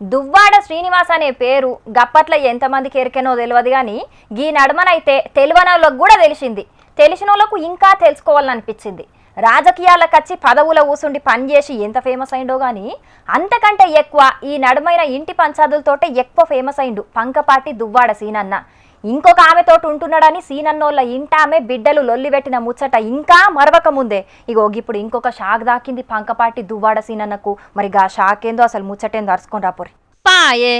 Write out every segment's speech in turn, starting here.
దువ్వాడ శ్రీనివాస్ అనే పేరు గప్పట్ల ఎంతమందికి ఎరికెనో తెలియదు కానీ ఈ నడమనైతే తెలివనోళ్ళకు కూడా తెలిసింది. తెలిసిన వాళ్ళకు ఇంకా తెలుసుకోవాలనిపించింది. రాజకీయాలకు వచ్చి పదవుల ఊసుండి పనిచేసి ఎంత ఫేమస్ అయిండో కానీ అంతకంటే ఎక్కువ ఈ నడుమైన ఇంటి పంచాదులతోటే ఎక్కువ ఫేమస్ అయిండు పంకపాటి దువ్వాడ సీనన్న. ఇంకొక ఆమెతోటి ఉంటున్నాడని సీనన్నోళ్ళ ఇంట ఆమె బిడ్డలు లొల్లిపెట్టిన ముచ్చట ఇంకా మరవక ముందే. ఇగో ఇప్పుడు ఇంకొక షాక్ దాకింది పంకపాటి దువ్వాడ సీనన్నకు. మరి గా షాక్ ఏందో అసలు ముచ్చటేందో అరుచుకొని రాపోరి పాయే.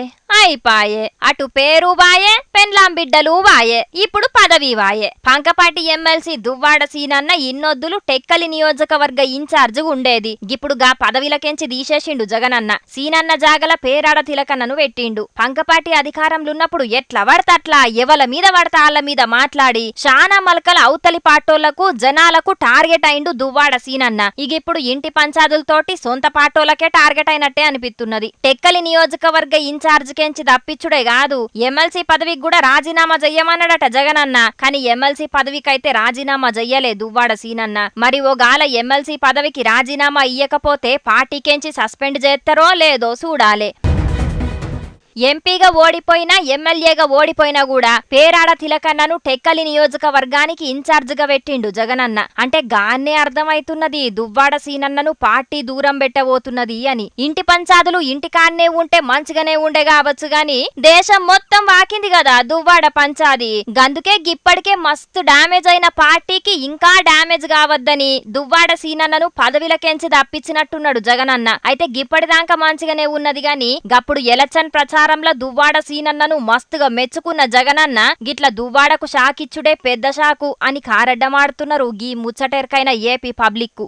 అయిపాయే. అటు పేరు వాయే పెండ్లాం బిడ్డలు వాయే. ఇప్పుడు పదవి వాయే. పంకపాటి ఎమ్మెల్సీ దువ్వాడ సీనన్న ఇన్నొద్దులు టెక్కలి నియోజకవర్గ ఇన్ఛార్జ్ ఉండేది. ఇప్పుడు గా పదవిలకెంచి తీసేసిండు జగనన్న. సీనన్న జాగల పేరాడ తిలకన్నను పెట్టిండు. పంకపాటి అధికారంలున్నప్పుడు ఎట్లా పడతట్లా ఎవల మీద పడతా ఆళ్ళ మీద మాట్లాడి. శానా మలకల అవతలి పాటోళ్ళకు జనాలకు టార్గెట్ అయిండు దువ్వాడ సీనన్న. ఇక ఇప్పుడు ఇంటి పంచాదులతోటి సొంత పాటోలకే టార్గెట్ అయినట్టే అనిపిస్తున్నది టెక్కలి నియోజకవర్గ ఇన్ఛార్జ్ కెంచి తప్పించుడే కాదు. ఎమ్మెల్సీ పదవికి కూడా రాజీనామా చెయ్యమన్నాడట అన్న కానీ ఎమ్మెల్సీ పదవికైతే రాజీనామా చెయ్యలే దువ్వాడ సీనన్న. మరి ఓ గాల ఎమ్మెల్సీ పదవికి రాజీనామా ఇయ్యకపోతే పార్టీకేంచి సస్పెండ్ చేస్తారో లేదో చూడాలే ఎంపీగా ఓడిపోయినా ఎమ్మెల్యేగా ఓడిపోయినా కూడా పేరాడ తిలకన్నను టెక్కలి నియోజకవర్గానికి ఇన్ఛార్జిగా పెట్టిండు జగనన్న. అంటే గాన్నే అర్థమైతున్నది దువ్వాడ సీనన్నను పార్టీ దూరం పెట్టబోతున్నది అని. ఇంటి పంచాదులు ఇంటికాన్నే ఉంటే మంచిగానే ఉండే కావచ్చు గాని దేశం మొత్తం వాకింది కదా దువ్వాడ పంచాది. గందుకే గిప్పటికే మస్తు డామేజ్ అయిన పార్టీకి ఇంకా డామేజ్ కావద్దని దువ్వాడ సీనన్నను పదవిలకెంచి తప్పించినట్టున్నాడు జగనన్న. అయితే గిప్పటిదాకా మంచిగానే ఉన్నది గాని గప్పుడు ఎలక్షన్ ప్రచారంలో దువ్వాడ సీనన్నను మస్తుగా మెచ్చుకున్న జగనన్న గిట్ల దువ్వాడకు షాకిచ్చుడే పెద్ద షాకు అని కారడ్డమాడుతున్నారు గీ ముచ్చటెరకైన ఏపీ పబ్లిక్కు.